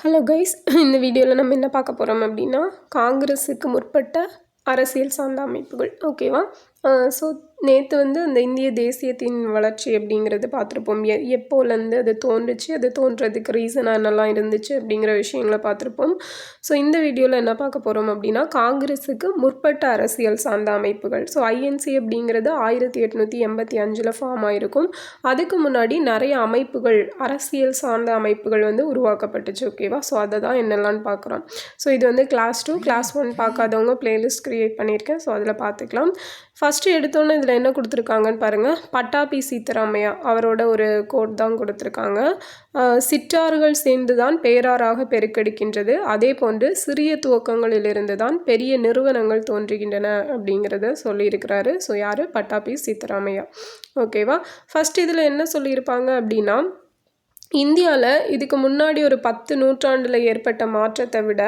Hello guys இந்த வீடியோவில் நம்ம என்ன பார்க்க போகிறோம் அப்படின்னா காங்கிரஸுக்கு முற்பட்ட அரசியல் சார்ந்த அமைப்புகள். ஓகேவா ஸோ நேற்று வந்து அந்த இந்திய தேசியத்தின் வளர்ச்சி அப்படிங்கிறது பார்த்துருப்போம். எ எப்போலேருந்து அது தோன்றுச்சு அது தோன்றதுக்கு ரீசனாக என்னெல்லாம் இருந்துச்சு அப்படிங்கிற விஷயங்களை பார்த்துருப்போம். ஸோ இந்த வீடியோவில் என்ன பார்க்க போகிறோம் அப்படின்னா காங்கிரஸுக்கு முற்பட்ட அரசியல் சார்ந்த அமைப்புகள். ஸோ ஐஎன்சி அப்படிங்கிறது ஆயிரத்தி எட்நூற்றி எண்பத்தி அஞ்சில் ஃபார்ம் ஆகிருக்கும் அதுக்கு முன்னாடி நிறைய அமைப்புகள் அரசியல் சார்ந்த அமைப்புகள் வந்து உருவாக்கப்பட்டுச்சு ஓகேவா ஸோ அதை தான் என்னெல்லாம்னு பார்க்குறோம். ஸோ இது வந்து கிளாஸ் டூ கிளாஸ் ஒன் பார்க்காதவங்க பிளேலிஸ்ட் க்ரியேட் பண்ணியிருக்கேன். ஸோ அதில் பார்த்துக்கலாம். ஃபஸ்ட் ஃபஸ்ட்டு எடுத்தோன்னே இதில் என்ன கொடுத்துருக்காங்கன்னு பாருங்கள் பட்டாபி சீத்தராமையா அவரோட ஒரு கோட் தான் கொடுத்துருக்காங்க. சிற்றாறுகள் சேர்ந்து தான் பேராறாக பெருக்கெடுக்கின்றது. அதே போன்று சிறிய துவக்கங்களிலிருந்து தான் பெரிய நிறுவனங்கள் தோன்றுகின்றன அப்படிங்கிறத சொல்லியிருக்கிறாரு. ஸோ யார்? பட்டாபி சீத்தராமையா. ஓகேவா ஃபஸ்ட் இதில் என்ன சொல்லியிருப்பாங்க அப்படின்னா இந்தியாவில் இதுக்கு முன்னாடி ஒரு பத்து நூற்றாண்டில் ஏற்பட்ட மாற்றத்தை விட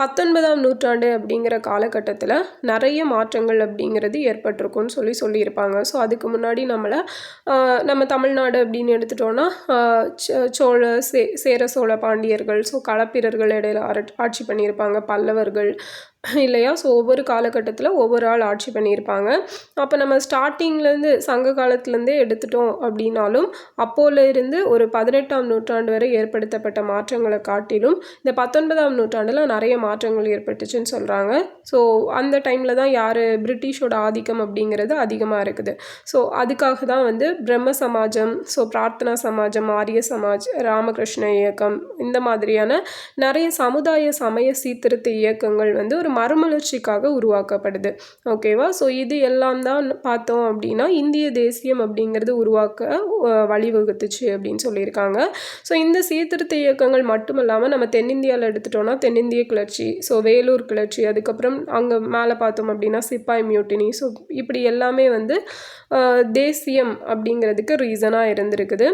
பத்தொன்பதாம் நூற்றாண்டு அப்படிங்கிற காலகட்டத்தில் நிறைய மாற்றங்கள் அப்படிங்கிறது ஏற்பட்டிருக்கும்னு சொல்லி சொல்லியிருப்பாங்க. ஸோ அதுக்கு முன்னாடி நம்மளை நம்ம தமிழ்நாடு அப்படின்னு எடுத்துட்டோன்னா சோழ சே சேர சோழ பாண்டியர்கள் ஸோ களப்பிரர்கள் இடையில ஆட்சி பண்ணியிருப்பாங்க. பல்லவர்கள் இல்லையா? ஸோ ஒவ்வொரு காலகட்டத்தில் ஒவ்வொரு ஆள் ஆட்சி பண்ணியிருப்பாங்க. அப்போ நம்ம ஸ்டார்டிங்லேருந்து சங்க காலத்துலேருந்தே எடுத்துட்டோம் அப்படின்னாலும் அப்போல இருந்து ஒரு பதினெட்டாம் நூற்றாண்டு வரை ஏற்படுத்தப்பட்ட மாற்றங்களை காட்டிலும் இந்த பத்தொன்பதாம் நூற்றாண்டில் நிறைய மாற்றங்கள் ஏற்பட்டுச்சுன்னு சொல்கிறாங்க ஸோ அந்த டைமில் தான் யார் பிரிட்டிஷோட ஆதிக்கம் அப்படிங்கிறது அதிகமாக இருக்குது. ஸோ அதுக்காக தான் வந்து பிரம்ம சமாஜம் ஸோ பிரார்த்தனா சமாஜம் ஆரிய சமாஜ் ராமகிருஷ்ண இயக்கம் இந்த மாதிரியான நிறைய சமுதாய சமய சீர்திருத்த இயக்கங்கள் வந்து ஒரு மறுமலர்ச்சிக்காக உருவாக்கப்படுது. ஓகேவா ஸோ இது எல்லாம் தான் பார்த்தோம் அப்படின்னா இந்திய தேசியம் அப்படிங்கிறது உருவாக்க வழிவகுத்துச்சு அப்படின்னு சொல்லியிருக்காங்க. ஸோ இந்த சீர்திருத்த இயக்கங்கள் மட்டும் இல்லாமல் நம்ம தென்னிந்தியாவில் எடுத்துட்டோம்னா தென்னிந்திய கிளர்ச்சி ஸோ வேலூர் கிளர்ச்சி அதுக்கப்புறம் அங்கே மேலே பார்த்தோம் அப்படின்னா சிப்பாய் மியூட்டினி ஸோ இப்படி எல்லாமே வந்து தேசியம் அப்படிங்கிறதுக்கு ரீசனாக இருந்திருக்குது.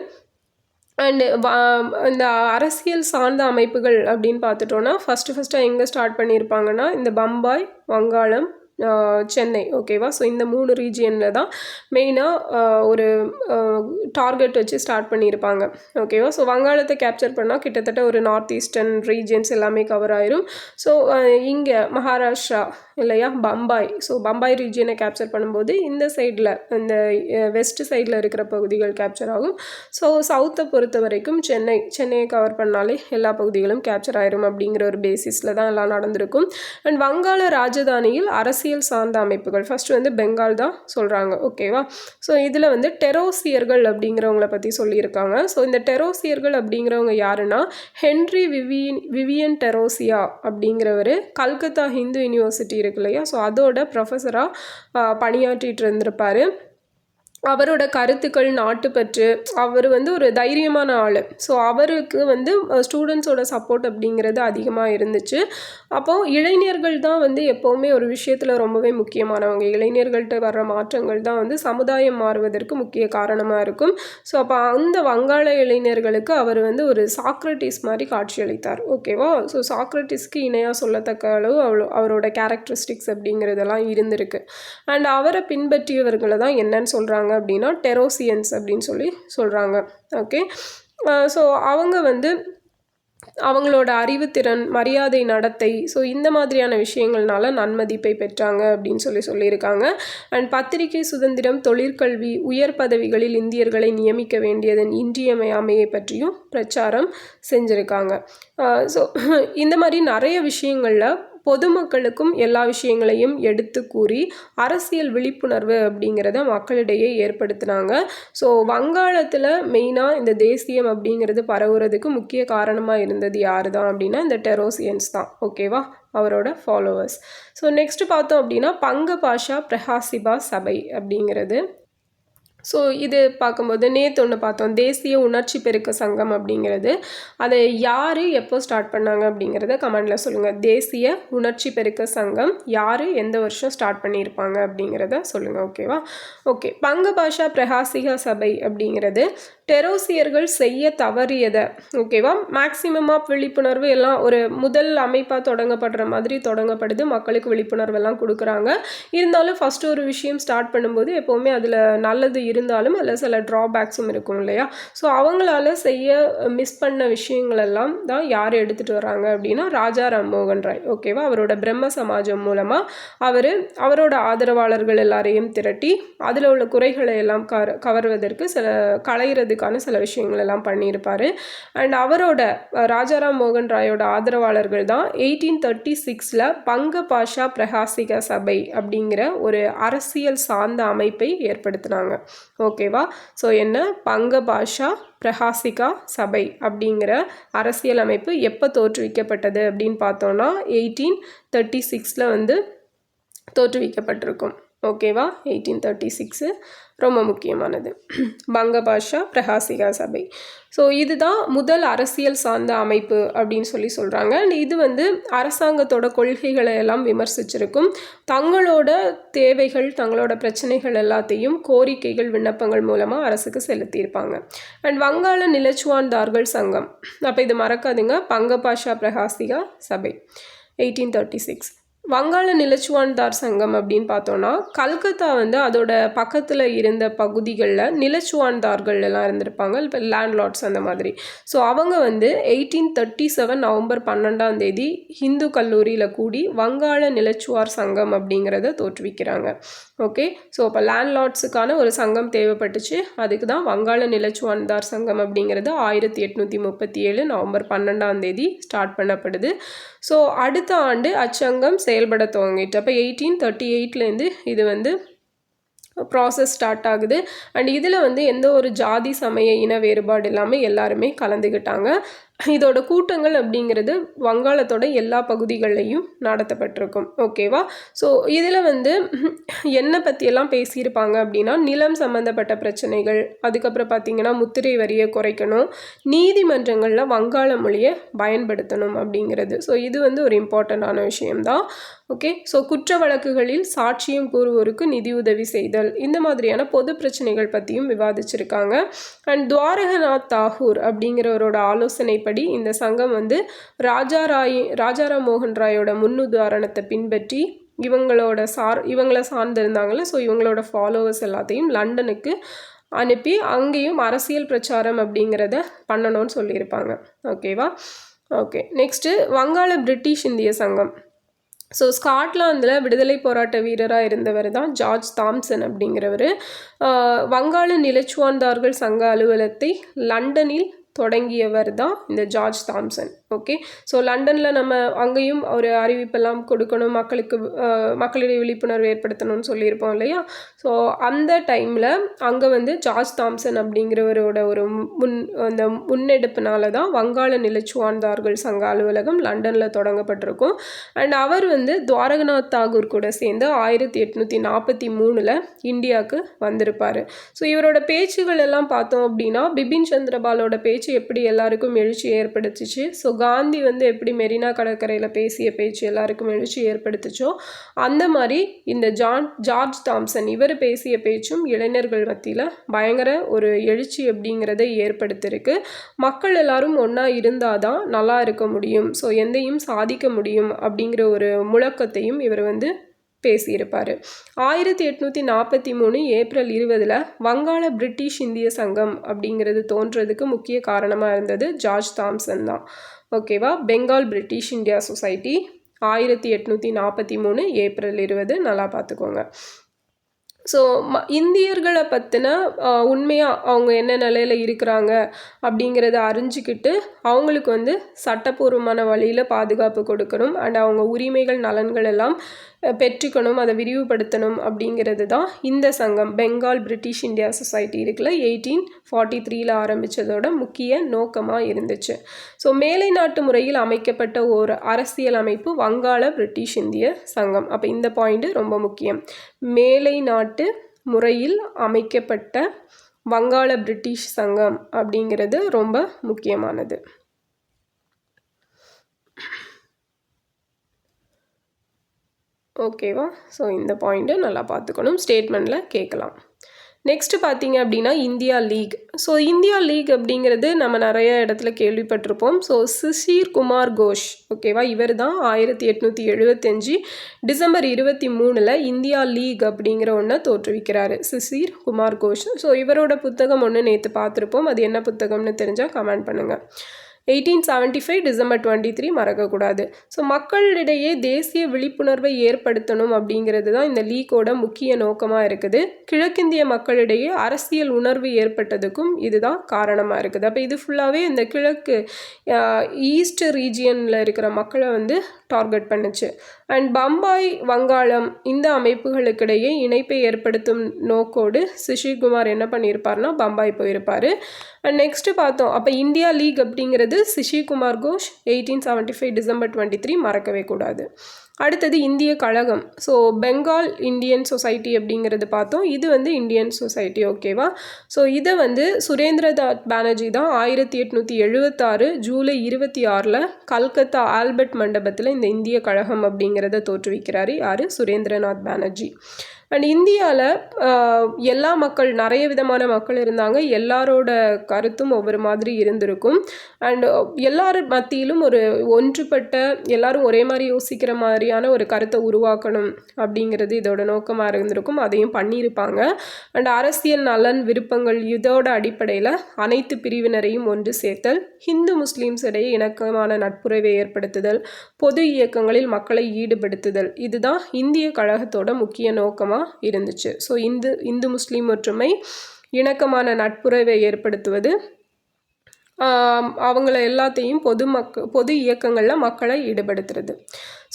அண்டு um, இந்த அரசியல் சார்ந்த அமைப்புகள் அப்படின்னு பார்த்துட்டோன்னா ஃபஸ்ட்டு ஃபஸ்ட்டாக எங்கே ஸ்டார்ட் பண்ணியிருப்பாங்கன்னா இந்த பம்பாய் வங்காளம் சென்னை ஓகேவா? ஸோ இந்த மூணு ரீஜியனில் தான் மெயினாக ஒரு டார்கெட் வச்சு ஸ்டார்ட் பண்ணியிருப்பாங்க ஓகேவா? ஸோ வங்காளத்தை கேப்சர் பண்ணால் கிட்டத்தட்ட ஒரு நார்த் ஈஸ்டர்ன் ரீஜியன்ஸ் எல்லாமே கவர் ஆயிரும். ஸோ இங்கே மகாராஷ்டிரா இல்லையா? பம்பாய். ஸோ பம்பாய் ரீஜியனை கேப்சர் பண்ணும்போது இந்த சைடில் இந்த வெஸ்ட் சைடில் இருக்கிற பகுதிகள் கேப்சர் ஆகும். ஸோ சவுத்தை பொறுத்த வரைக்கும் சென்னை சென்னையை கவர் பண்ணாலே எல்லா பகுதிகளும் கேப்சர் ஆயிரும் அப்படிங்கிற ஒரு பேசிஸில் தான் எல்லாம் நடந்திருக்கும். அண்ட் வங்காள ராஜதானியில் அரசு அரசியல் சார்ந்த அமைப்புகள். ஃபஸ்ட்டு வந்து பெங்கால் தான் சொல்கிறாங்க ஓகேவா ஸோ இதில் வந்து டெரோசியர்கள் அப்படிங்கிறவங்கள பற்றி சொல்லியிருக்காங்க. ஸோ இந்த டெரோசியர்கள் அப்படிங்கிறவங்க யாருன்னா ஹென்ரி விவியன் விவியன் டெரோசியா அப்படிங்கிறவர் கல்கத்தா ஹிந்து யூனிவர்சிட்டி இருக்கு இல்லையா? ஸோ அதோட ப்ரொஃபஸராக பணியாற்றிட்டு இருந்திருப்பார். அவரோட கருத்துக்கள் நாட்டுப்பற்று அவர் வந்து ஒரு தைரியமான ஆள். ஸோ அவருக்கு வந்து ஸ்டூடெண்ட்ஸோட சப்போர்ட் அப்படிங்கிறது அதிகமாக இருந்துச்சு. அப்போது இளைஞர்கள் தான் வந்து எப்போவுமே ஒரு விஷயத்தில் ரொம்பவே முக்கியமானவங்க. இளைஞர்கள்ட்ட வர்ற மாற்றங்கள் தான் வந்து சமுதாயம் மாறுவதற்கு முக்கிய காரணமாக இருக்கும். ஸோ அப்போ அந்த வங்காள இளைஞர்களுக்கு அவர் வந்து ஒரு சாக்ரட்டிஸ் மாதிரி காட்சியளித்தார். ஓகேவா ஸோ சாக்ரட்டிஸ்க்கு இணையாக சொல்லத்தக்க அளவு அவ்வளோ அவரோட கேரக்டரிஸ்டிக்ஸ் அப்படிங்கிறதெல்லாம் இருந்திருக்கு. அண்ட் அவரை பின்பற்றியவர்களை தான் என்னன்னு சொல்கிறாங்க அப்படின்னா டெரோசியன்ஸ் அப்படின்னு சொல்லி சொல்கிறாங்க ஓகே ஸோ அவங்க வந்து அவங்களோட அறிவுத்திறன் மரியாதை நடத்தை ஸோ இந்த மாதிரியான விஷயங்கள்னால நன்மதிப்பை பெற்றாங்க அப்படின்னு சொல்லி சொல்லியிருக்காங்க. அண்ட் பத்திரிகை சுதந்திரம் தொழிற்கல்வி உயர் பதவிகளில் இந்தியர்களை நியமிக்க வேண்டியதன் இன்றியமையாமையை பற்றியும் பிரச்சாரம் செஞ்சுருக்காங்க. ஸோ இந்த மாதிரி நிறைய விஷயங்களில் பொதுமக்களுக்கும் எல்லா விஷயங்களையும் எடுத்து கூறி அரசியல் விழிப்புணர்வு அப்படிங்கிறத மக்களிடையே ஏற்படுத்தினாங்க. ஸோ வங்காளத்தில் மெயினாக இந்த தேசியம் அப்படிங்கிறது பரவுறதுக்கு முக்கிய காரணமாக இருந்தது யார் தான் அப்படின்னா இந்த டெரோசியன்ஸ் தான். ஓகேவா அவரோட ஃபாலோவர்ஸ் ஸோ நெக்ஸ்ட் பார்த்தோம் அப்படின்னா பங்க பாஷா பிரகாசிபா சபை அப்படிங்கிறது. ஸோ இது பார்க்கும்போது நேற்று ஒன்று பார்த்தோம். தேசிய உணர்ச்சி பெருக்க சங்கம் அப்படிங்கிறது. அதை யார் எப்போ ஸ்டார்ட் பண்ணாங்க அப்படிங்கிறத கமெண்டில் சொல்லுங்கள் தேசிய உணர்ச்சி பெருக்க சங்கம் யார் எந்த வருஷம் ஸ்டார்ட் பண்ணியிருப்பாங்க அப்படிங்கிறத சொல்லுங்கள் ஓகேவா ஓகே பங்கு பாஷா பிரகாசிகா சபை அப்படிங்கிறது டெரோசியர்கள் செய்ய தவறியதை. ஓகேவா மேக்சிமம் ஆஃப் விழிப்புணர்வு எல்லாம் ஒரு முதல் அமைப்பாக தொடங்கப்படுற மாதிரி தொடங்கப்படுது. மக்களுக்கு விழிப்புணர்வு எல்லாம் கொடுக்குறாங்க. இருந்தாலும் ஃபஸ்ட்டு ஒரு விஷயம் ஸ்டார்ட் பண்ணும்போது எப்போவுமே அதில் நல்லது இருந்தாலும் அதில் சில ட்ராபேக்ஸும் இருக்கும் இல்லையா? ஸோ அவங்களால செய்ய மிஸ் பண்ண விஷயங்களெல்லாம் தான் யார் எடுத்துகிட்டு வராங்க அப்படின்னா ராஜா ராம்மோகன் ராய். ஓகேவா அவரோட பிரம்ம சமாஜம் மூலமாக அவர் அவரோட ஆதரவாளர்கள் எல்லாரையும் திரட்டி அதில் உள்ள குறைகளை எல்லாம் கவர்வதற்கு சில செய்கிறதுக்கான சில விஷயங்களெல்லாம் பண்ணியிருப்பார். அண்ட் அவரோட ராஜாராம் மோகன் ராயோட ஆதரவாளர்கள் தான் எயிட்டீன் தேர்ட்டி சிக்ஸில் பங்க பாஷா பிரகாசிக சபை அப்படிங்கிற ஒரு அரசியல் சார்ந்த அமைப்பை ஏற்படுத்தினாங்க. ஓகேவா ஸோ என்ன? பங்க பாஷா பிரகாசிகா சபை அப்படிங்கிற அரசியல் அமைப்பு எப்போ தோற்றுவிக்கப்பட்டது அப்படின்னு பார்த்தோன்னா எயிட்டீன் தேர்ட்டி சிக்ஸில் வந்து தோற்றுவிக்கப்பட்டிருக்கும். ஓகேவா எயிட்டீன் தேர்ட்டி சிக்ஸு ரொம்ப முக்கியமானது. பங்க பாஷா பிரகாசிகா சபை. ஸோ இதுதான் முதல் அரசியல் சார்ந்த அமைப்பு அப்படின்னு சொல்லி சொல்கிறாங்க அண்ட் இது வந்து அரசாங்கத்தோட கொள்கைகளை எல்லாம் விமர்சிச்சிருக்கும். தங்களோட தேவைகள் தங்களோட பிரச்சனைகள் எல்லாத்தையும் கோரிக்கைகள் விண்ணப்பங்கள் மூலமாக அரசுக்கு செலுத்தியிருப்பாங்க. அண்ட் வங்காள நிலச்சுவான்தார்கள் சங்கம். அப்போ இது மறக்காதுங்க. பங்க பாஷா பிரகாசிகா சபை. எயிட்டீன் தேர்ட்டி சிக்ஸ் வங்காள நிலச்சுவான்தார் சங்கம் அப்படின்னு பார்த்தோன்னா கல்கத்தா வந்து அதோட பக்கத்தில் இருந்த பகுதிகளில் நிலச்சுவான்தார்கள் எல்லாம் இருந்திருப்பாங்க. இப்போ லேண்ட்லார்ட்ஸ் அந்த மாதிரி. ஸோ அவங்க வந்து எயிட்டீன் தேர்ட்டி செவன் நவம்பர் பன்னெண்டாம் தேதி ஹிந்து கல்லூரியில் கூடி வங்காள நிலச்சுவார் சங்கம் அப்படிங்கிறத தோற்றுவிக்கிறாங்க. ஓகே ஸோ இப்போ லேண்ட்லார்ட்ஸுக்கான ஒரு சங்கம் தேவைப்பட்டுச்சு. அதுக்கு தான் வங்காள நிலச்சுவான்தார் சங்கம் அப்படிங்கிறது ஆயிரத்தி எட்நூற்றி முப்பத்தி ஏழு நவம்பர் பன்னெண்டாம் தேதி ஸ்டார்ட் பண்ணப்படுது. ஸோ அடுத்த ஆண்டு அச்சங்கம் செயல்பட துவங்கிட்டு அப்போ எயிட்டீன் தேர்ட்டி எயிட்லேருந்து இது வந்து ப்ராசஸ் ஸ்டார்ட் ஆகுது. அண்ட் இதில் வந்து எந்த ஒரு ஜாதி சமய இன வேறுபாடு இல்லாமல் எல்லாருமே கலந்துக்கிட்டாங்க இதோட கூட்டங்கள் அப்படிங்கிறது வங்காளத்தோட எல்லா பகுதிகள்லையும் நடத்தப்பட்டிருக்கும். ஓகேவா ஸோ இதில் வந்து என்ன பற்றியெல்லாம் பேசியிருப்பாங்க அப்படின்னா நிலம் சம்மந்தப்பட்ட பிரச்சனைகள் அதுக்கப்புறம் பார்த்திங்கன்னா முத்திரை வரியை குறைக்கணும் நீதிமன்றங்களில் வங்காள மொழியை பயன்படுத்தணும் அப்படிங்கிறது. ஸோ இது வந்து ஒரு இம்பார்ட்டண்ட்டான விஷயம்தான். ஓகே ஸோ குற்ற வழக்குகளில் சாட்சியம் கூறுவோருக்கு நிதியுதவி செய்தல் இந்த மாதிரியான பொது பிரச்சனைகள் பற்றியும் விவாதிச்சிருக்காங்க. அண்ட் துவாரகநாத் தாகூர் அப்படிங்கிறவரோட ஆலோசனைப்படி இந்த சங்கம் வந்து ராஜா ராய் ராஜாராம் மோகன் ராயோட முன்னுதாரணத்தை பின்பற்றி இவங்களோட சார் இவங்களை சார்ந்திருந்தாங்களே ஸோ இவங்களோட ஃபாலோவர்ஸ் எல்லாத்தையும் லண்டனுக்கு அனுப்பி அங்கேயும் அரசியல் பிரச்சாரம் அப்படிங்கிறத பண்ணணும்னு சொல்லியிருப்பாங்க. ஓகேவா ஓகே நெக்ஸ்ட்டு வங்காள பிரிட்டிஷ் இந்திய சங்கம். ஸோ ஸ்காட்லாந்தில் விடுதலை போராட்ட வீரராக இருந்தவர் தான் ஜார்ஜ் தாம்சன் அப்படிங்கிறவர். வங்காள நிலச்சுவான்தார்கள் சங்க அலுவலகத்தை லண்டனில் தொடங்கியவர் தான் இந்த ஜார்ஜ் தாம்சன். ஓகே ஸோ லண்டனில் நம்ம அங்கேயும் ஒரு அறிவிப்பெல்லாம் கொடுக்கணும் மக்களுக்கு மக்களிடையே விழிப்புணர்வு ஏற்படுத்தணும்னு சொல்லியிருப்போம் இல்லையா? ஸோ அந்த டைமில் அங்கே வந்து ஜார்ஜ் தாம்சன் அப்படிங்கிறவரோட ஒரு முன் அந்த முன்னெடுப்புனால தான் வங்காள நிலச்சுவான்தார்கள் சங்க அலுவலகம் லண்டனில் தொடங்கப்பட்டிருக்கும். அண்ட் அவர் வந்து துவாரகநாத் தாகூர் கூட சேர்ந்து ஆயிரத்தி எட்நூற்றி நாற்பத்தி மூணில் இந்தியாவுக்கு வந்திருப்பார். ஸோ இவரோட பேச்சுகள் எல்லாம் பார்த்தோம் அப்படின்னா பிபின் சந்திரபாலோட பேச்சு பேச்சு எப்படி எல்லாருக்கும் எழுச்சி ஏற்படுத்துச்சு? ஸோ காந்தி வந்து எப்படி மெரினா கடற்கரையில் பேசிய பேச்சு எல்லாருக்கும் எழுச்சி ஏற்படுத்துச்சோ அந்த மாதிரி இந்த ஜான் ஜார்ஜ் தாம்சன் இவர் பேசிய பேச்சும் இளைஞர்கள் மத்தியில் பயங்கர ஒரு எழுச்சி அப்படிங்கிறத ஏற்படுத்தியிருக்கு மக்கள் எல்லாரும் ஒன்றா இருந்தால் தான் நல்லா இருக்க முடியும். ஸோ எந்தையும் சாதிக்க முடியும் அப்படிங்கிற ஒரு முழக்கத்தையும் இவர் வந்து பேசியிருப்பார். ஆயிரத்தி எட்நூற்றி நாற்பத்தி மூணு ஏப்ரல் இருபதில் வங்காள பிரிட்டிஷ் இந்திய சங்கம் அப்படிங்கிறது தோன்றதுக்கு முக்கிய காரணமாக இருந்தது ஜார்ஜ் தாம்சன் தான். ஓகேவா? பெங்கால் பிரிட்டிஷ் இந்தியா சொசைட்டி ஆயிரத்தி எட்நூற்றி நாற்பத்தி மூணு ஏப்ரல் இருபது. நல்லா பார்த்துக்கோங்க. ஸோ ம இந்தியர்களை பற்றின உண்மையாக அவங்க என்ன நிலையில் இருக்கிறாங்க அப்படிங்கிறத அறிஞ்சிக்கிட்டு அவங்களுக்கு வந்து சட்டப்பூர்வமான வழியில் பாதுகாப்பு கொடுக்கணும். அண்ட் அவங்க உரிமைகள் நலன்கள் எல்லாம் பெற்றுக்கணும் அதை விரிவுபடுத்தணும் அப்படிங்கிறது தான் இந்த சங்கம். பெங்கால் பிரிட்டிஷ் இந்தியா சொசைட்டி இருக்குல்ல எயிட்டீன் ஃபார்ட்டி த்ரீல ஆரம்பித்ததோட முக்கிய நோக்கமாக இருந்துச்சு. ஸோ மேலை நாட்டு முறையில் அமைக்கப்பட்ட ஒரு அரசியல் அமைப்பு வங்காள பிரிட்டிஷ் இந்திய சங்கம். அப்போ இந்த பாயிண்ட்டு ரொம்ப முக்கியம். மேலை நாட்டு முறையில் அமைக்கப்பட்ட வங்காள பிரிட்டிஷ் சங்கம் அப்படிங்கிறது ரொம்ப முக்கியமானது. ஓகேவா? ஸோ இந்த பாயிண்ட்டு நல்லா பார்த்துக்கணும். ஸ்டேட்மெண்ட்டில் கேட்கலாம். நெக்ஸ்ட்டு பார்த்தீங்க அப்படின்னா India league. So India league அப்படிங்கிறது நம்ம நிறைய இடத்துல கேள்விப்பட்டிருப்போம். ஸோ சிஷீர் குமார் கோஷ் ஓகேவா? இவர் தான் ஆயிரத்தி எட்நூற்றி எழுபத்தஞ்சு டிசம்பர் இருபத்தி மூணில் இந்தியா லீக் அப்படிங்கிற ஒன்றை தோற்றுவிக்கிறாரு. சிஷீர் குமார் கோஷ். ஸோ இவரோட புத்தகம் ஒன்று நேற்று பார்த்துருப்போம். அது என்ன புத்தகம்னு தெரிஞ்சால் கமெண்ட் பண்ணுங்கள் eighteen seventy five December twenty three மறக்கக்கூடாது. ஸோ மக்களிடையே தேசிய விழிப்புணர்வை ஏற்படுத்தணும் அப்படிங்கிறது தான் இந்த லீக்கோட முக்கிய நோக்கமாக இருக்குது. கிழக்கிந்திய மக்களிடையே அரசியல் உணர்வு ஏற்பட்டதுக்கும் இதுதான் காரணமாக இருக்குது. அப்போ இது ஃபுல்லாகவே இந்த கிழக்கு ஈஸ்ட் ரீஜியனில் இருக்கிற மக்களை வந்து டார்கெட் பண்ணுச்சு. அண்ட் பம்பாய் வங்காளம் இந்த அமைப்புகளுக்கிடையே இணைப்பை ஏற்படுத்தும் நோக்கோடு சுஷிகுமார் என்ன பண்ணியிருப்பார்னா பம்பாய் போயிருப்பார். அண்ட் நெக்ஸ்ட்டு பார்த்தோம். அப்போ இந்தியா லீக் அப்படிங்கிறது Sisirkumar Ghosh eighteen seventy five December twenty three மறக்கவே கூடாது. அடுத்தது இந்திய கழகம். ஸோ பெங்கால் இந்தியன் சொசைட்டி அப்படிங்கிறது பார்த்தோம். இது வந்து இந்தியன் சொசைட்டி ஓகேவா ஸோ இதை வந்து சுரேந்திரநாத் பானர்ஜி தான் ஆயிரத்தி எட்நூற்றி எழுபத்தாறு ஜூலை இருபத்தி ஆறில் கல்கத்தா ஆல்பர்ட் மண்டபத்தில் இந்த இந்திய கழகம் அப்படிங்கிறத தோற்றுவிக்கிறார். யார்? சுரேந்திரநாத் பானர்ஜி. அண்ட் இந்தியாவில் எல்லா மக்கள் நிறைய விதமான மக்கள் இருந்தாங்க. எல்லாரோட கருத்தும் ஒவ்வொரு மாதிரி இருந்திருக்கும். அண்ட் எல்லார் மத்தியிலும் ஒரு ஒன்றுபட்ட எல்லாரும் ஒரே மாதிரி யோசிக்கிற மாதிரியான ஒரு கருத்தை உருவாக்கணும் அப்படிங்கிறது இதோட நோக்கமாக இருந்திருக்கும். அதையும் பண்ணியிருப்பாங்க. அண்ட் அரசியல் நலன் விருப்பங்கள் இதோட அடிப்படையில் அனைத்து பிரிவினரையும் ஒன்று சேர்த்தல் ஹிந்து முஸ்லீம்ஸ் இடையே இணக்கமான நட்புறவை ஏற்படுத்துதல் பொது இயக்கங்களில் மக்களை ஈடுபடுத்துதல் இதுதான் இந்திய கழகத்தோட முக்கிய நோக்கமாக இருந்துச்சு. ஸோ இந்து இந்து முஸ்லீம் ஒற்றுமை இணக்கமான நட்புறவை ஏற்படுத்துவது அவங்கள எல்லாத்தையும் பொது மக்க பொது இயக்கங்களில் மக்களை ஈடுபடுத்துறது.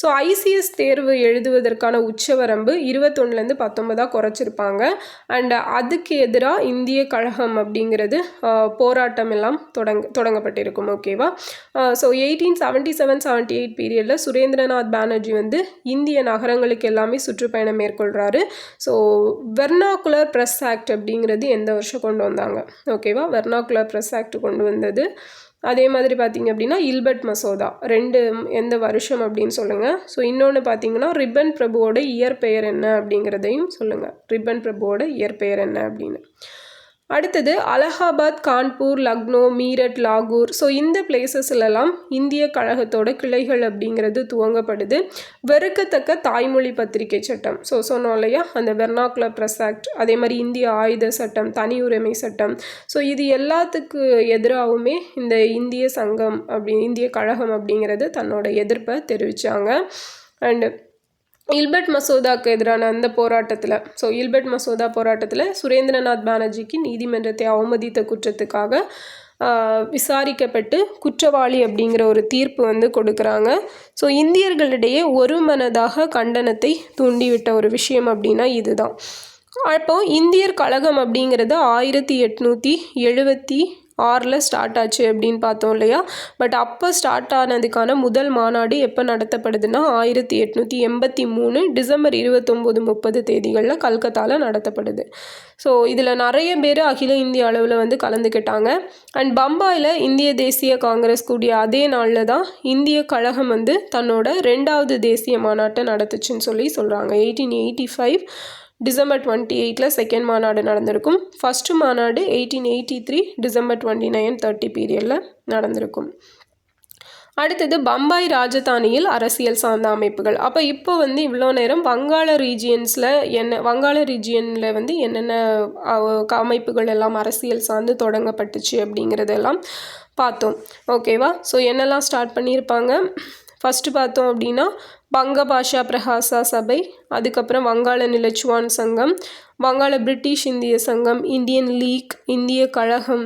ஸோ ஐசிஎஸ் தேர்வு எழுதுவதற்கான உச்சவரம்பு இருபத்தொன்னுலேருந்து பத்தொன்பதாக குறைச்சிருப்பாங்க. அண்ட் அதுக்கு எதிராக இந்திய கழகம் அப்படிங்கிறது போராட்டம் எல்லாம் தொடங்க தொடங்கப்பட்டிருக்கும். ஓகேவா so eighteen seventy seven seventy eight பீரியடில் சுரேந்திரநாத் பானர்ஜி வந்து இந்திய நகரங்களுக்கு எல்லாமே சுற்றுப்பயணம் மேற்கொள்கிறாரு ஸோ வெர்னாகுலர் ப்ரெஸ் ஆக்ட் அப்படிங்கிறது எந்த வருஷம் கொண்டு வந்தாங்க? ஓகேவா வெர்னாகுலர் ப்ரெஸ் ஆக்ட் கொண்டு வந்தது. அதே மாதிரி பார்த்திங்க அப்படின்னா இல்பர்ட் மசோதா. ரெண்டு எந்த வருஷம் அப்படின்னு சொல்லுங்கள் ஸோ இன்னொன்று பார்த்தீங்கன்னா ரிப்பன் பிரபுவோட இயற்பெயர் என்ன அப்படிங்கிறதையும் சொல்லுங்கள் ரிப்பன் பிரபுவோட இயற்பெயர் என்ன அப்படின்னு. அடுத்தது அலகாபாத் கான்பூர் லக்னோ மீரட் லாகூர். ஸோ இந்த பிளேசஸ்லலாம் இந்திய கழகத்தோட கிளைகள் அப்படிங்கிறது துவங்கப்படுது. வெறுக்கத்தக்க தாய்மொழி பத்திரிகை சட்டம். ஸோ சொன்னோம் இல்லையா? அந்த வெர்னாக்குலர் ப்ரெஸ் ஆக்ட் அதே மாதிரி இந்திய ஆயுத சட்டம் தனி உரிமை சட்டம். ஸோ இது எல்லாத்துக்கு எதிராகவுமே இந்த இந்திய சங்கம் அப்படி இந்திய கழகம் அப்படிங்கிறது தன்னோட எதிர்ப்பை தெரிவித்தாங்க அண்டு இல்பர்ட் மசோதாவுக்கு எதிரான அந்த போராட்டத்தில் ஸோ இல்பர்ட் மசோதா போராட்டத்தில் சுரேந்திரநாத் பானர்ஜிக்கு நீதிமன்றத்தை அவமதித்த குற்றத்துக்காக விசாரிக்கப்பட்டு குற்றவாளி அப்படிங்கிற ஒரு தீர்ப்பு வந்து கொடுக்குறாங்க. ஸோ இந்தியர்களிடையே ஒரு மனதாக கண்டனத்தை தூண்டிவிட்ட ஒரு விஷயம் அப்படின்னா இதுதான். அப்போ இந்தியர் கழகம் அப்படிங்கிறது ஆயிரத்தி எட்நூற்றி எழுபத்தி ஆறில் ஸ்டார்ட் ஆச்சு அப்படின்னு பார்த்தோம் இல்லையா? பட் அப்போ ஸ்டார்ட் ஆனதுக்கான முதல் மாநாடு எப்போ நடத்தப்படுதுன்னா ஆயிரத்தி எட்நூற்றி எண்பத்தி மூணு டிசம்பர் இருபத்தொம்போது முப்பது தேதிகளில் கல்கத்தாவில் நடத்தப்படுது. ஸோ இதில் நிறைய பேர் அகில இந்திய அளவில் வந்து கலந்துக்கிட்டாங்க. அண்ட் பம்பாயில் இந்திய தேசிய காங்கிரஸ் கூடிய அதே நாளில் தான் இந்திய கழகம் வந்து தன்னோட ரெண்டாவது தேசிய மாநாட்டை நடத்துச்சுன்னு சொல்லி சொல்கிறாங்க eighteen eighty five December twenty எயிட்டில் செகண்ட் மாநாடு நடந்திருக்கும். ஃபஸ்ட்டு மாநாடு eighteen eighty three December twenty nine thirty பீரியடில் நடந்திருக்கும். அடுத்தது பம்பாய் ராஜதானியில் அரசியல் சார்ந்த அமைப்புகள். அப்போ இப்போ வந்து இவ்வளோ நேரம் வங்காள ரீஜியன்ஸில் என்ன வங்காள ரீஜியனில் வந்து என்னென்ன அமைப்புகள் எல்லாம் அரசியல் சார்ந்து தொடங்கப்பட்டுச்சு அப்படிங்கிறதெல்லாம் பார்த்தோம். ஓகேவா ஸோ என்னெல்லாம் ஸ்டார்ட் பண்ணியிருப்பாங்க? ஃபஸ்ட்டு பார்த்தோம் அப்படின்னா வங்க பாஷா பிரகாசா சபை அதுக்கப்புறம் வங்காள நிலச்சுவான் சங்கம் வங்காள பிரிட்டிஷ் இந்திய சங்கம் இந்தியன் லீக் இந்திய கழகம்.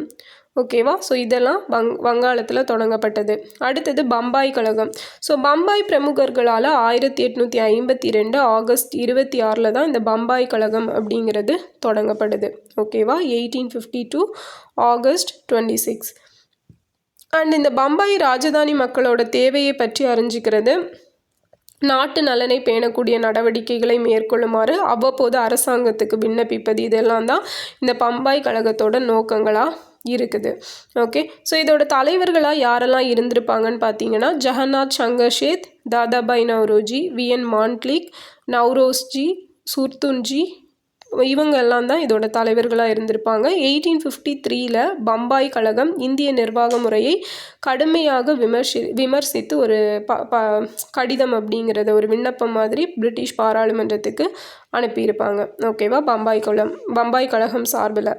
ஓகேவா ஸோ இதெல்லாம் வங் வங்காளத்தில் தொடங்கப்பட்டது. அடுத்தது பம்பாய் கழகம். ஸோ பம்பாய் பிரமுகர்களால் ஆயிரத்தி எட்நூற்றி ஐம்பத்தி ரெண்டு ஆகஸ்ட் இருபத்தி ஆறில் தான் இந்த பம்பாய் கழகம் அப்படிங்கிறது தொடங்கப்படுது ஓகேவா eighteen fifty two August twenty six and இந்த பம்பாய் ராஜதானி மக்களோட தேவையை பற்றி அறிஞ்சிக்கிறது நாட்டு நலனை பேணக்கூடிய நடவடிக்கைகளை மேற்கொள்ளுமாறு அவ்வப்போது அரசாங்கத்துக்கு விண்ணப்பிப்பது இதெல்லாம் தான் இந்த பம்பாய் கழகத்தோட நோக்கங்களாக இருக்குது. ஓகே. ஸோ இதோட தலைவர்களாக யாரெல்லாம் இருந்திருப்பாங்கன்னு பார்த்தீங்கன்னா ஜெகநாத் சங்கர்ஷேத் தாதாபாய் நவ்ரோஜி வி என் மான்ட்லிக் நவ்ரோஸ்ஜி சுர்துன்ஜி இவங்க எல்லாம் தான் இதோட தலைவர்களாக இருந்திருப்பாங்க. எயிட்டீன் ஃபிஃப்டி த்ரீல பம்பாய் கழகம் இந்திய நிர்வாக முறையை கடுமையாக விமர்சி விமர்சித்து ஒரு ப ப கடிதம் அப்படிங்கிறத ஒரு விண்ணப்பம் மாதிரி பிரிட்டிஷ் பாராளுமன்றத்துக்கு அனுப்பியிருப்பாங்க. ஓகேவா? பம்பாய் குளம் பம்பாய் கழகம் சார்பில்.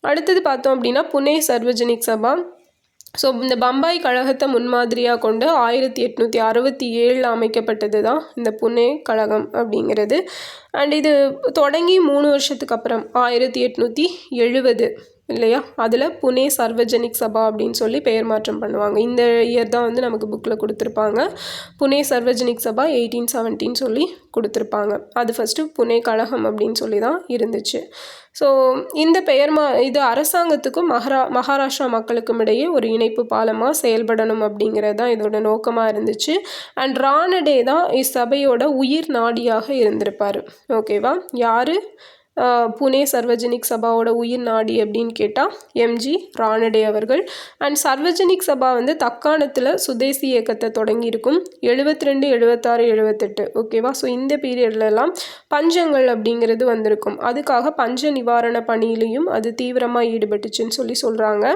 அடுத்தது பார்த்தோம் அப்படின்னா புனே சர்வஜனிக் சபா. ஸோ இந்த பம்பாய் கழகத்தை முன்மாதிரியாக கொண்டு ஆயிரத்தி எட்நூற்றி அறுபத்தி ஏழில் அமைக்கப்பட்டது தான் இந்த புனே கழகம் அப்படிங்கிறது. அண்ட் இது தொடங்கி மூணு வருஷத்துக்கு அப்புறம் ஆயிரத்தி எட்நூற்றி எழுபது. இல்லையா? அதில் புனே சர்வஜனிக் சபா அப்படின்னு சொல்லி பெயர் மாற்றம் பண்ணுவாங்க. இந்த இயர் தான் வந்து நமக்கு புக்கில் கொடுத்துருப்பாங்க. புனே சர்வஜனிக் சபா எயிட்டீன் செவன்டீன் சொல்லி கொடுத்துருப்பாங்க. அது ஃபஸ்ட்டு புனே கழகம் அப்படின்னு சொல்லி தான் இருந்துச்சு. ஸோ இந்த பெயர் மா இது அரசாங்கத்துக்கும் மகாரா மகாராஷ்டிரா மக்களுக்கும் இடையே ஒரு இணைப்பு பாலமாக செயல்படணும் அப்படிங்கிறது தான் இதோட நோக்கமாக இருந்துச்சு. அண்ட் ராணடே தான் இச்சபையோட உயிர் நாடியாக இருந்திருப்பார். ஓகேவா யார்? புனே சர்வஜனிக் சபாவோட உயிர் நாடி அப்படின்னு கேட்டால் எம்ஜி ராணடே அவர்கள். அண்ட் சர்வஜனிக் சபா வந்து தக்காணத்தில் சுதேசி இயக்கத்தை தொடங்கியிருக்கும். எழுபத்தி ரெண்டு எழுபத்தாறு எழுபத்தெட்டு ஓகேவா ஸோ இந்த பீரியட்லலாம் பஞ்சங்கள் அப்படிங்கிறது வந்திருக்கும். அதுக்காக பஞ்ச நிவாரண பணியிலையும் அது தீவிரமாக ஈடுபட்டுச்சுன்னு சொல்லி சொல்கிறாங்க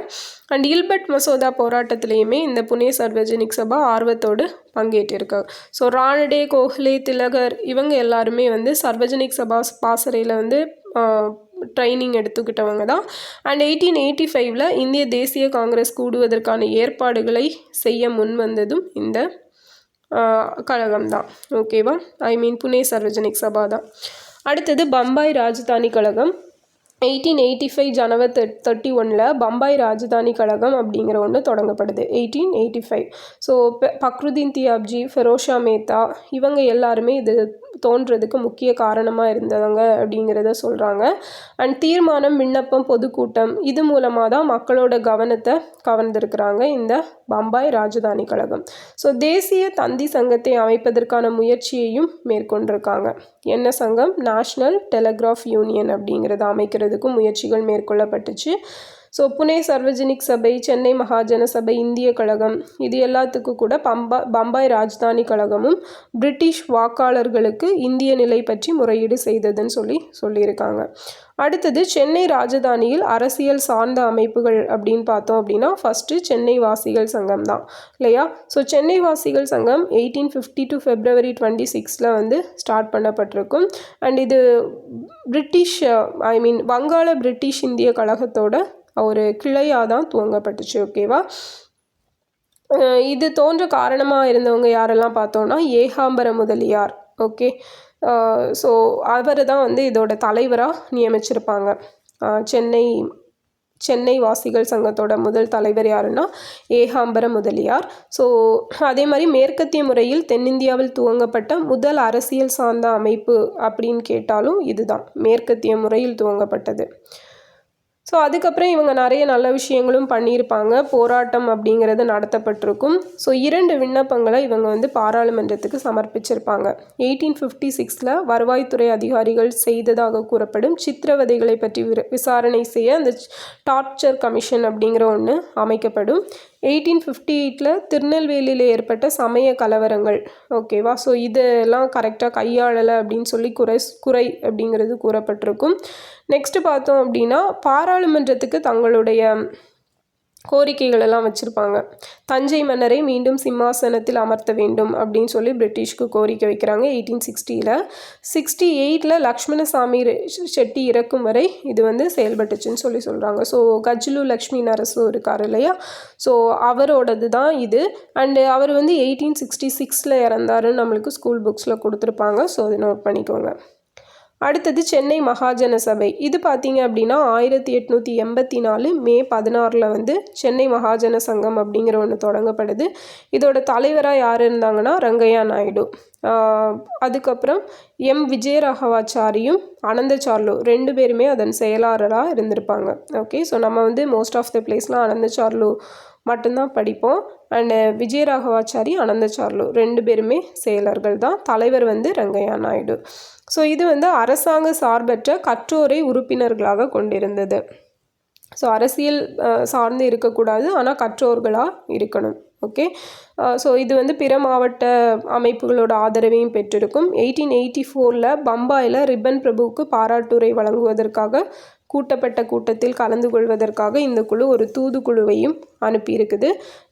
அண்ட் இல்பர்ட் மசோதா போராட்டத்திலையுமே இந்த புனே சர்வஜனிக் சபா ஆர்வத்தோடு பங்கேற்றிருக்காங்க ஸோ ராணடே கோஹ்லே திலகர் இவங்க எல்லாருமே வந்து சர்வஜனிக் சபா பாசறையில் வந்து ட்ரைனிங் எடுத்துக்கிட்டவங்க தான். அண்ட் எயிட்டீன் எயிட்டி ஃபைவ்ல இந்திய தேசிய காங்கிரஸ் கூடுவதற்கான ஏற்பாடுகளை செய்ய முன் வந்ததும் இந்த கழகம் தான். ஓகேவா ஐ மீன் புனே சர்வஜனிக் சபா தான். அடுத்தது பம்பாய் ராஜதானி கழகம். Eighteen eighty five January thirty ஒனில் பம்பாய் ராஜதானி கழகம் அப்படிங்கிற ஒன்று தொடங்கப்படுது. Eighteen eighty five so Badruddin Tyabji Pherozeshah Mehta இவங்க எல்லாருமே இது தோன்றதுக்கு முக்கிய காரணமாக இருந்தவங்க அப்படிங்கிறத சொல்கிறாங்க அண்ட் தீர்மானம் விண்ணப்பம் பொதுக்கூட்டம் இது மூலமாக தான் மக்களோட கவனத்தை கவர்ந்திருக்கிறாங்க இந்த பம்பாய் ராஜதானி கழகம். ஸோ தேசிய தந்தி சங்கத்தை அமைப்பதற்கான முயற்சியையும் மேற்கொண்டிருக்காங்க. என்ன சங்கம்? நேஷ்னல் டெலகிராஃப் யூனியன் அப்படிங்கிறத அமைக்கிறதுக்கும் முயற்சிகள் மேற்கொள்ளப்பட்டுச்சு. ஸோ புனே சர்வஜனிக் சபை சென்னை மகாஜன சபை இந்திய கழகம் இது எல்லாத்துக்கும் கூட பம்பா பம்பாய் ராஜதானி கழகமும் பிரிட்டிஷ் வாக்காளர்களுக்கு இந்திய நிலை பற்றி முறையீடு செய்ததுன்னு சொல்லி சொல்லியிருக்காங்க. அடுத்தது சென்னை ராஜதானியில் அரசியல் சார்ந்த அமைப்புகள் அப்படின்னு பார்த்தோம் அப்படின்னா ஃபஸ்ட்டு சென்னை வாசிகள் சங்கம் தான் இல்லையா? ஸோ சென்னை வாசிகள் சங்கம் eighteen fifty two February twenty சிக்ஸில் வந்து ஸ்டார்ட் பண்ணப்பட்டிருக்கும். அண்ட் இது பிரிட்டிஷ் ஐ மீன் வங்காள பிரிட்டிஷ் இந்திய கழகத்தோட ஒரு கிளையாக தான் துவங்கப்பட்டுச்சு ஓகேவா இது தோன்ற காரணமாக இருந்தவங்க யாரெல்லாம் பார்த்தோன்னா ஏகாம்பர முதலியார் ஓகே? ஸோ அவர் தான் வந்து இதோட தலைவராக நியமிச்சிருப்பாங்க. சென்னை சென்னை வாசிகள் சங்கத்தோட முதல் தலைவர் யாருன்னா ஏகாம்பர முதலியார். ஸோ அதே மாதிரி மேற்கத்திய முறையில் தென்னிந்தியாவில் துவங்கப்பட்ட முதல் அரசியல் சார்ந்த அமைப்பு அப்படின்னு கேட்டாலும் இதுதான். மேற்கத்திய முறையில் துவங்கப்பட்டது. ஸோ அதுக்கப்புறம் இவங்க நிறைய நல்ல விஷயங்களும் பண்ணியிருப்பாங்க. போராட்டம் அப்படிங்கிறது நடத்தப்பட்டிருக்கும். ஸோ இரண்டு விண்ணப்பங்களை இவங்க வந்து பாராளுமன்றத்துக்கு சமர்ப்பிச்சிருப்பாங்க. எயிட்டீன் ஃபிஃப்டி சிக்ஸில் வருவாய்த்துறை அதிகாரிகள் செய்ததாக கூறப்படும் சித்திரவதைகளை பற்றி விசாரணை செய்ய அந்த டார்ச்சர் கமிஷன் அப்படிங்கிற ஒன்று அமைக்கப்படும். எயிட்டீன் ஃபிஃப்டி எயிட்டில் திருநெல்வேலியில் ஏற்பட்ட சமய கலவரங்கள். ஓகேவா? ஸோ இதெல்லாம் கரெக்டாக கையாளலை அப்படின்னு சொல்லி குறை குறை அப்படிங்கிறது கூறப்பட்டிருக்கும். நெக்ஸ்ட்டு பார்த்தோம் அப்படின்னா பாராளுமன்றத்துக்கு தங்களுடைய கோரிக்கைகளெல்லாம் வச்சுருப்பாங்க. தஞ்சை மன்னரை மீண்டும் சிம்மாசனத்தில் அமர்த்த வேண்டும் அப்படின்னு சொல்லி பிரிட்டிஷ்க்கு கோரிக்கை வைக்கிறாங்க. எயிட்டீன் சிக்ஸ்டியில் சிக்ஸ்டி எயிட்டில் லக்ஷ்மணசாமி செட்டி இறக்கும் வரை இது வந்து செயல்பட்டுச்சுன்னு சொல்லி சொல்கிறாங்க ஸோ கஜ்லு லக்ஷ்மி நரசு இருக்கார் இல்லையா? ஸோ அவரோடது தான் இது. அண்டு அவர் வந்து எயிட்டீன் சிக்ஸ்டி சிக்ஸில் இறந்தாருன்னு நம்மளுக்கு ஸ்கூல் புக்ஸில் கொடுத்துருப்பாங்க. ஸோ அதை நோட் பண்ணிக்கோங்க. அடுத்தது சென்னை மகாஜன சபை. இது பார்த்தீங்க அப்படின்னா ஆயிரத்தி எட்நூற்றி எண்பத்தி நாலு மே பதினாறில் வந்து சென்னை மகாஜன சங்கம் அப்படிங்கிற ஒன்று தொடங்கப்படுது. இதோட தலைவராக யார் இருந்தாங்கன்னா ரங்கையா நாயுடு. அதுக்கப்புறம் எம். விஜயராகவாச்சாரியும் அனந்தச்சார்லு ரெண்டு பேருமே அதன் செயலாளராக இருந்திருப்பாங்க. ஓகே ஸோ நம்ம வந்து மோஸ்ட் ஆஃப் த பிளேஸ்லாம் அனந்தச்சார்லு மட்டும்தான் படிப்போம். அண்டு விஜயராகவாச்சாரி அனந்தச்சார்லு ரெண்டு பேருமே செயலர்கள் தான். தலைவர் வந்து ரங்கையா நாயுடு. ஸோ இது வந்து அரசாங்க சார்பற்ற கற்றோரை உறுப்பினர்களாக கொண்டிருந்தது. ஸோ அரசியல் சார்ந்து இருக்கக்கூடாது. ஆனால் கற்றோர்களாக இருக்கணும். ஓகே ஸோ இது வந்து பிற மாவட்ட அமைப்புகளோட ஆதரவையும் பெற்றிருக்கும். எயிட்டீன் எயிட்டி ஃபோரில் பம்பாயில் ரிப்பன் பிரபுவுக்கு பாராட்டுரை வழங்குவதற்காக கூட்டப்பட்ட கூட்டத்தில் கலந்து கொள்வதற்காக இந்த குழு ஒரு தூதுக்குழுவையும் அனுப்பியிருக்குது.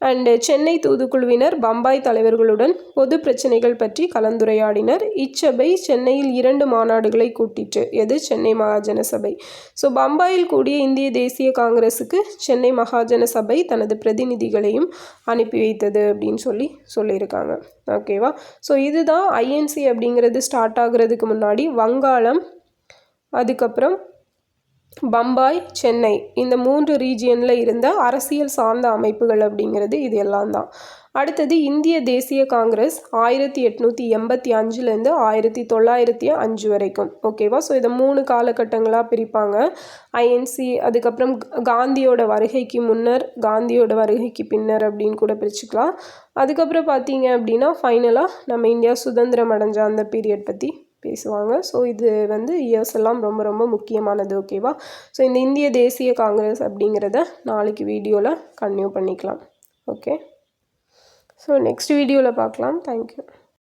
அண்டு சென்னை தூதுக்குழுவினர் பம்பாய் தலைவர்களுடன் பொது பிரச்சனைகள் பற்றி கலந்துரையாடினர். இச்சபை சென்னையில் இரண்டு மாநாடுகளை கூட்டிற்று. எது? சென்னை மகாஜன சபை ஸோ பம்பாயில் கூடிய இந்திய தேசிய காங்கிரஸுக்கு சென்னை மகாஜன சபை தனது பிரதிநிதிகளையும் அனுப்பி வைத்தது அப்படின்னு சொல்லி சொல்லியிருக்காங்க. ஓகேவா ஸோ இதுதான் ஐஎன்சி அப்படிங்கிறது ஸ்டார்ட் ஆகுறதுக்கு முன்னாடி வங்காளம் அதுக்கப்புறம் பம்பாய் சென்னை இந்த மூன்று ரீஜியனில் இருந்த அரசியல் சார்ந்த அமைப்புகள் அப்படிங்கிறது இது எல்லாம் தான். அடுத்தது இந்திய தேசிய காங்கிரஸ் ஆயிரத்தி எட்நூற்றி எண்பத்தி அஞ்சுலேருந்து ஆயிரத்தி தொள்ளாயிரத்தி அஞ்சு வரைக்கும். ஓகேவா ஸோ இதை மூணு காலகட்டங்களாக பிரிப்பாங்க. ஐஎன்சி அதுக்கப்புறம் காந்தியோட வருகைக்கு முன்னர் காந்தியோட வருகைக்கு பின்னர் அப்படின்னு கூட பிரிச்சுக்கலாம். அதுக்கப்புறம் பார்த்தீங்க அப்படின்னா ஃபைனலாக நம்ம இந்தியா சுதந்திரம் அடைஞ்ச அந்த பீரியட் பற்றி பேசுவாங்க. ஸோ இது வந்து இயர்ஸ் எல்லாம் ரொம்ப ரொம்ப முக்கியமானது ஓகேவா ஸோ இந்த இந்திய தேசிய காங்கிரஸ் அப்படிங்கிறத நாளைக்கு வீடியோவில் கன்டினியூ பண்ணிக்கலாம் ஓகே ஸோ நெக்ஸ்ட் வீடியோவில் பார்க்கலாம். தேங்க்யூ